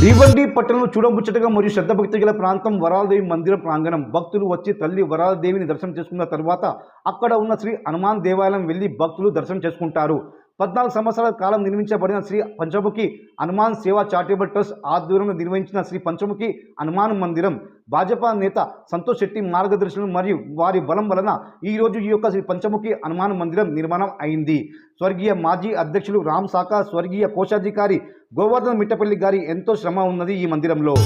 భీవండి పట్టణంలో చూడముచ్చటగా మరియు శ్రద్ధ భక్తి గల ప్రాంతం వరాలదేవి మందిర ప్రాంగణం. భక్తులు వచ్చి తల్లి వరాలదేవిని దర్శనం చేసుకున్న తర్వాత అక్కడ ఉన్న శ్రీ హనుమాన్ దేవాలయం వెళ్ళి భక్తులు దర్శనం చేసుకుంటారు. పద్నాలుగు సంవత్సరాల కాలం నిర్మించబడిన శ్రీ పంచముఖి హనుమాన్ సేవా చారిటబుల్ ట్రస్ట్ ఆధ్వర్యంలో నిర్వహించిన శ్రీ పంచముఖి హనుమాన్ మందిరం. భాజపా నేత సంతోష్ శెట్టి మార్గదర్శనం మరియు వారి బలం వలన ఈ రోజు ఈ యొక్క శ్రీ పంచముఖి హనుమాన్ మందిరం నిర్మాణం అయింది. స్వర్గీయ మాజీ అధ్యక్షులు రామ్ సాకా స్వర్గీయ కోశాధికారి గోవర్ధన్ మిట్టపల్లి గారి ఎంతో శ్రమ ఉన్నది ఈ మందిరంలో.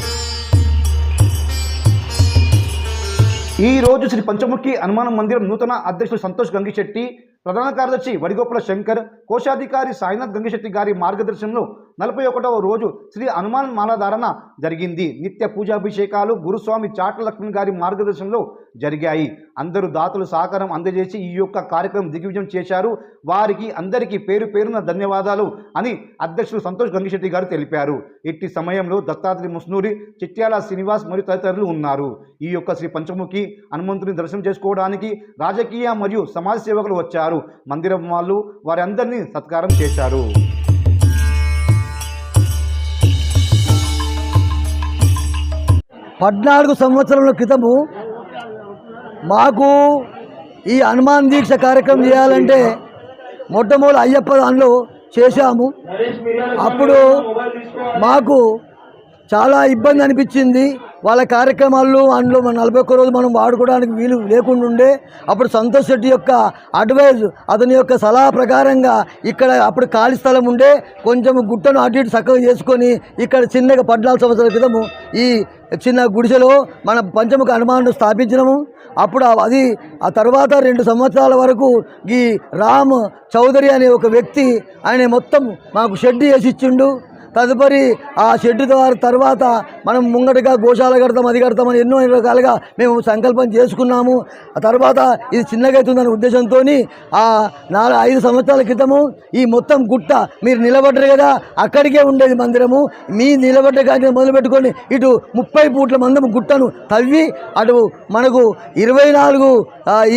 ఈ రోజు శ్రీ పంచముఖి హనుమాన మందిరం నూతన అధ్యక్షులు సంతోష్ గంగిశెట్టి ప్రధాన కార్యదర్శి వడిగోపుల శంకర్ కోశాధికారి సాయినాథ్ గంగిశెట్టి గారి మార్గదర్శనంలో నలభై ఒకటవ రోజు శ్రీ హనుమాన్ మాలధారణ జరిగింది. నిత్య పూజాభిషేకాలు గురుస్వామి చాట్ల లక్ష్మణ్ గారి మార్గదర్శనంలో జరిగాయి. అందరూ దాతలు సహకారం అందజేసి ఈ యొక్క కార్యక్రమం దిగ్విజయం చేశారు. వారికి అందరికీ పేరు పేరున ధన్యవాదాలు అని అధ్యక్షుడు సంతోష్ గంగిశెట్టి గారు తెలిపారు. ఇట్టి సమయంలో దత్తాత్రి ముస్నూరి చిట్యాల శ్రీనివాస్ మరియు తదితరులు ఉన్నారు. ఈ యొక్క శ్రీ పంచముఖి హనుమంతుని దర్శనం చేసుకోవడానికి రాజకీయ మరియు సమాజ సేవకులు వచ్చారు. మందిరం వాళ్ళు వారందరినీ సత్కారం చేశారు. పద్నాలుగు సంవత్సరాల క్రితము మాకు ఈ హనుమాన్ దీక్ష కార్యక్రమం చేయాలంటే మొట్టమొదటి అయ్యప్ప దానిలో చేశాము. అప్పుడు మాకు చాలా ఇబ్బంది అనిపించింది. వాళ్ళ కార్యక్రమాల్లో అందులో మన నలభై ఒక్క రోజు మనం వాడుకోవడానికి వీలు లేకుండా ఉండే అప్పుడు సంతోష్ శెట్టి యొక్క అడ్వైజ్ అతని యొక్క సలహా ప్రకారంగా ఇక్కడ అప్పుడు ఖాళీ స్థలం ఉండే కొంచెం గుట్టను అటు ఇటు చక్కగా చేసుకొని ఇక్కడ చిన్నగా పద్నాలుగు సంవత్సరాల క్రితము ఈ చిన్న గుడిసెలో మన పంచముఖ హనుమాను స్థాపించినము. అప్పుడు అది ఆ తర్వాత రెండు సంవత్సరాల వరకు ఈ రామ్ చౌదరి అనే ఒక వ్యక్తి ఆయన మొత్తం మాకు షెడ్ వేసి ఇచ్చిండు. తదుపరి ఆ షెడ్ ద్వారా తర్వాత మనం ముంగటిగా గోశాల కడతాం అది కడతామని ఎన్నో రకాలుగా మేము సంకల్పం చేసుకున్నాము. ఆ తర్వాత ఇది చిన్నగా అవుతుందనే ఉద్దేశంతో ఆ నాలుగు ఐదు సంవత్సరాల క్రితము ఈ మొత్తం గుట్ట మీరు నిలబడ్డారు కదా అక్కడికే ఉండేది మందిరము. మీ నిలబడ్డ కానీ మొదలుపెట్టుకొని ఇటు ముప్పై పూట్ల మందము గుట్టను తవ్వి అటు మనకు ఇరవై నాలుగు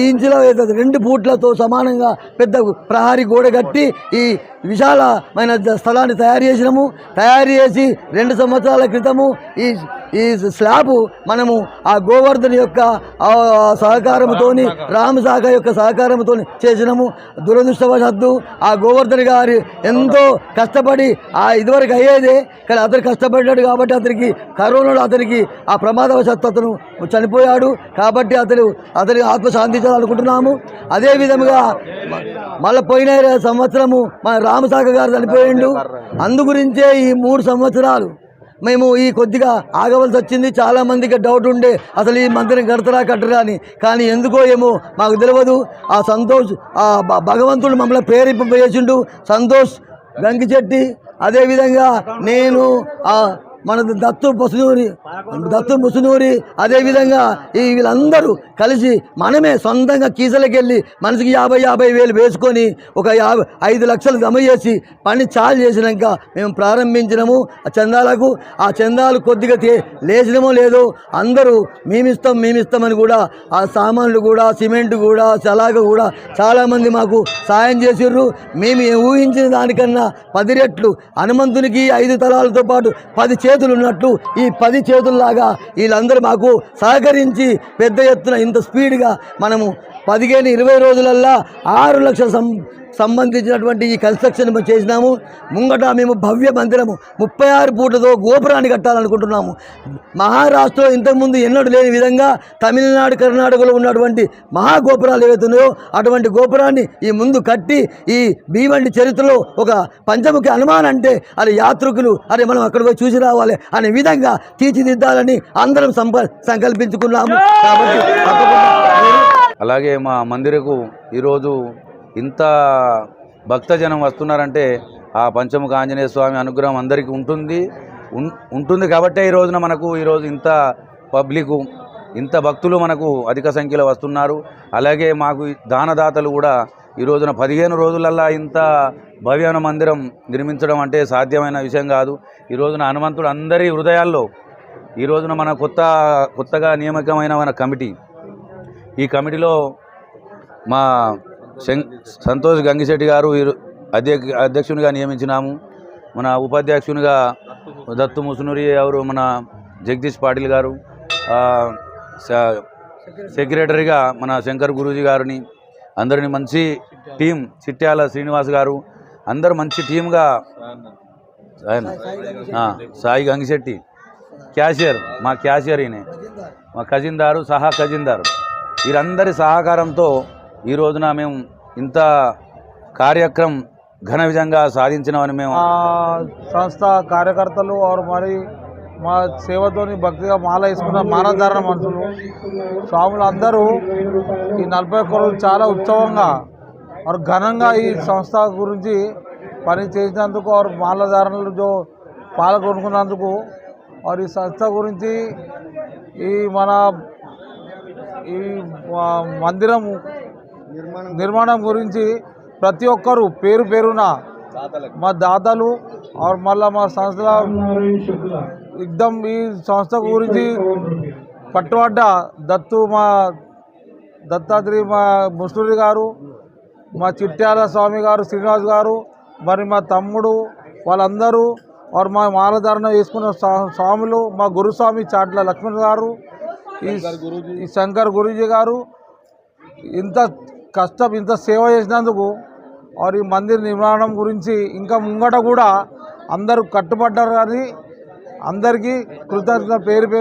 ఇంచుల రెండు పూట్లతో సమానంగా పెద్ద ప్రహారీ గోడ కట్టి ఈ విశాలమైన స్థలాన్ని తయారు చేసినాము. తయారు చేసి రెండు సంవత్సరాల క్రితము ఈ ఈ స్లాబ్ మనము ఆ గోవర్ధన్ యొక్క ఆ సహకారంతోని రామశాఖ యొక్క సహకారంతో చేసినాము. దురదృష్టవశాత్తు ఆ గోవర్ధన్ గారి ఎంతో కష్టపడి ఆ ఇదివరకు అయ్యేదే కానీ అతను కష్టపడ్డాడు కాబట్టి అతనికి కరోనాలో అతనికి ఆ ప్రమాదవశాత్తు అతను చనిపోయాడు కాబట్టి అతను అతని ఆత్మ శాంతించాలనుకుంటున్నాము అదే విధముగా మ- మళ్ళీ పోయిన సంవత్సరము మన రామశాఖ గారు చనిపోయిండు. అందు గురించే ఈ మూడు సంవత్సరాలు మేము ఈ కొద్దిగా ఆగవలసి వచ్చింది. చాలా మందికి డౌట్ ఉండే అసలు ఈ మందిరం కడతరా కట్టరా అని. కానీ ఎందుకో ఏమో మాకు తెలియదు ఆ సంతోష్ ఆ భగవంతుడు మమ్మల్ని ప్రేరేపింపజేసిండు సంతోష్ గంగిచెట్టి అదేవిధంగా నేను మనది మన దత్తు ముసునూరి దత్తు ముసునూరి. అదేవిధంగా ఈ వీళ్ళందరూ కలిసి మనమే సొంతంగా కీసలకి వెళ్ళి మనిషికి యాభై యాభై వేలు వేసుకొని ఒక యాభై ఐదు లక్షలు జమ చేసి పని చాలు చేసినాక మేము ప్రారంభించినాము. ఆ చందాలకు ఆ చందాలు కొద్దిగా లేచినమో లేదో అందరూ మేమిస్తాం మేమిస్తామని కూడా ఆ సామాన్లు కూడా సిమెంట్ కూడా చలాగ కూడా చాలామంది మాకు సాయం చేసిర్రు. మేము ఊహించిన దానికన్నా పది రెట్లు హనుమంతునికి ఐదు తలాలతో పాటు పది చే చేతులు ఉన్నట్టు ఈ పది చేతుల్లాగా వీళ్ళందరూ మాకు సహకరించి పెద్ద ఎత్తున ఇంత స్పీడ్గా మనము పదిహేను ఇరవై రోజులల్లా ఆరు లక్షల సం సంబంధించినటువంటి ఈ కన్స్ట్రక్షన్ మేము చేసినాము. ముంగట మేము భవ్య మందిరము ముప్పై ఆరు పూటతో గోపురాన్ని కట్టాలనుకుంటున్నాము. మహారాష్ట్రలో ఇంతకుముందు ఎన్నడూ లేని విధంగా తమిళనాడు కర్ణాటకలో ఉన్నటువంటి మహాగోపురాలు ఏవైతున్నాయో అటువంటి గోపురాన్ని ఈ ముందు కట్టి ఈ భీమండి చరిత్రలో ఒక పంచముఖి అనుమానం అంటే అది యాత్రికులు అది మనం అక్కడికి పోయి చూసి రావాలి అనే విధంగా తీర్చిదిద్దాలని అందరం సంప సంకల్పించుకున్నాము. కాబట్టి అలాగే మా మందిరకు ఈరోజు ఇంత భక్తజనం వస్తున్నారంటే ఆ పంచముఖ ఆంజనేయ స్వామి అనుగ్రహం అందరికీ ఉంటుంది. ఉన్- ఉంటుంది కాబట్టే ఈ రోజున మనకు ఈరోజు ఇంత పబ్లిక్ ఇంత భక్తులు మనకు అధిక సంఖ్యలో వస్తున్నారు. అలాగే మాకు దానదాతలు కూడా ఈ రోజున పదిహేను రోజులల్లా ఇంత భవ్యమైన మందిరం నిర్మించడం అంటే సాధ్యమైన విషయం కాదు. ఈ రోజున హనుమంతుడు అందరి హృదయాల్లో ఈ రోజున మన కొత్త కొత్తగా నియామకమైన మన కమిటీ. ఈ కమిటీలో మా సంతోష్ గంగిశెట్టి గారు అధ్యక్షునిగా నియమించినాము. మన ఉపాధ్యక్షునిగా దత్తు ముసునూరి ఎవరు? మన జగదీష్ పాటిల్ గారు. సెక్రటరీగా మన శంకర్ గురూజీ గారిని అందరిని మంచి టీం చిట్యాల శ్రీనివాస్ గారు అందరు మంచి టీంగా ఆయన సాయి గంగిశెట్టి క్యాషియర్ మా క్యాషియర్ ఈయన మా కజిందారు సహా ఖజీందారు వీరందరి సహకారంతో ఈ రోజున మేము ఇంత కార్యక్రమం ఘన విధంగా సాధించినామని మేము సంస్థ కార్యకర్తలు వారు మరి మా సేవతోని భక్తిగా మాల వేసుకున్న మానధారణ మనుషులు స్వాములు అందరూ ఈ నలభై ఒక్క రోజులు చాలా ఉత్సవంగా వారు ఘనంగా ఈ సంస్థ గురించి పని చేసినందుకు వారు మాలధారణలు జో పాల్గొనుకున్నందుకు వారు ఈ సంస్థ గురించి ఈ మన ఈ మందిరం నిర్మాణం గురించి ప్రతి ఒక్కరు పేరు పేరున మా దాతలు మళ్ళా మా సంస్థ ఎక్దమ్ ఈ సంస్థ గురించి పట్టుబడ్డ దత్తు మా దత్తాత్రి మా ముస్టూరి గారు మా చిట్యాల స్వామి గారు శ్రీనివాస్ గారు మరి మా తమ్ముడు వాళ్ళందరూ వారు మా మాలధారణ వేసుకున్న స్వా- స్వాములు మా గురుస్వామి చాట్ల లక్ష్మణ్ గారు ఈ శంకర్ గురూజీ గారు ఇంత కష్టం ఇంత సేవ చేసినందుకు వారి మందిర్ నిర్మాణం గురించి ఇంకా ముంగట కూడా అందరూ కట్టుబడ్డారు కానీ అందరికీ కృతజ్ఞత పేరు పేరు